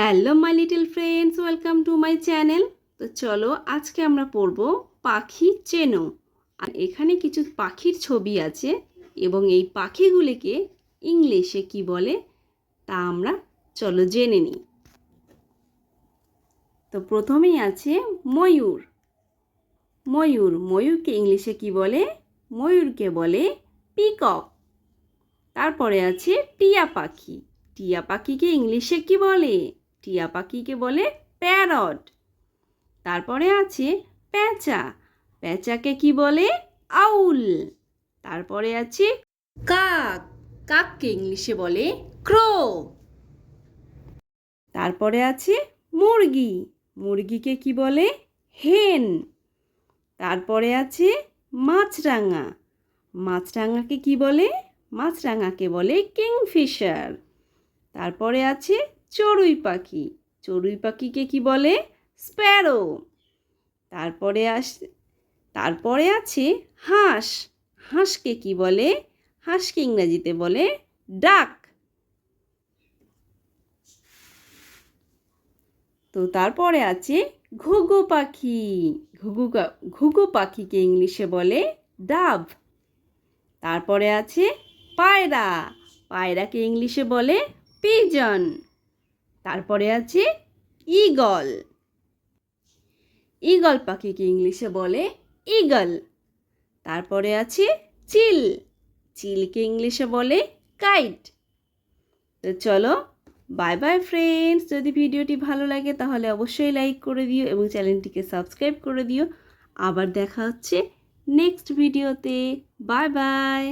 Hello, my little friends, welcome to my channel. তো চলো, আজকে আমরা পড়ব পাখি চেনো। আর এখানে কিছু পাখির ছবি আছে এবং এই পাখিগুলিকে ইংলিশে কি বলে তা আমরা চলো জেনে নিই। তো প্রথমেই আছে ময়ূর। ময়ূর, ময়ূরকে ইংলিশে কি বলে? ময়ূরকে বলে পিকক তারপরে আছে টিয়া পাখি। টিয়া পাখিকে ইংলিশে কি বলে? টিয়া পাখিকে বলে প্যারট। তারপরে আছে প্যাঁচা। প্যাঁচাকে কি বলে? আউল। তারপরে আছে কাক। কাককে ইংলিশে বলে ক্রো। তারপরে আছে মুরগি। মুরগিকে কি বলে? হেন। তারপরে আছে মাছরাঙা। মাছরাঙাকে কি বলে? মাছরাঙাকে বলে কিংফিশার। তারপরে আছে চড়ুই পাখি। চড়ুই পাখিকে কি বলে? স্প্যারো। তারপরে আস, তারপরে আছে হাঁস। হাঁসকে কি বলে? হাঁসকে ইংরাজিতে বলে ডাক। তো তারপরে আছে ঘুঘু পাখি। ঘুঘু ঘুঘু পাখিকে ইংলিশে বলে ডাভ। তারপরে আছে পায়রা। পায়রাকে ইংলিশে বলে পিজন। তারপরে আছে ইগল ইগল পাখিকে ইংলিশে বলে? ইগল তারপরে আছে চিল। চিলকে ইংলিশে বলে কাইট তো চলো বাই বাই ফ্রেন্ডস যদি ভিডিওটি ভালো লাগে তাহলে অবশ্যই লাইক করে দিও এবং চ্যানেলটিকে সাবস্ক্রাইব করে দিও। আবার দেখা হচ্ছে নেক্সট ভিডিওতে বাই বাই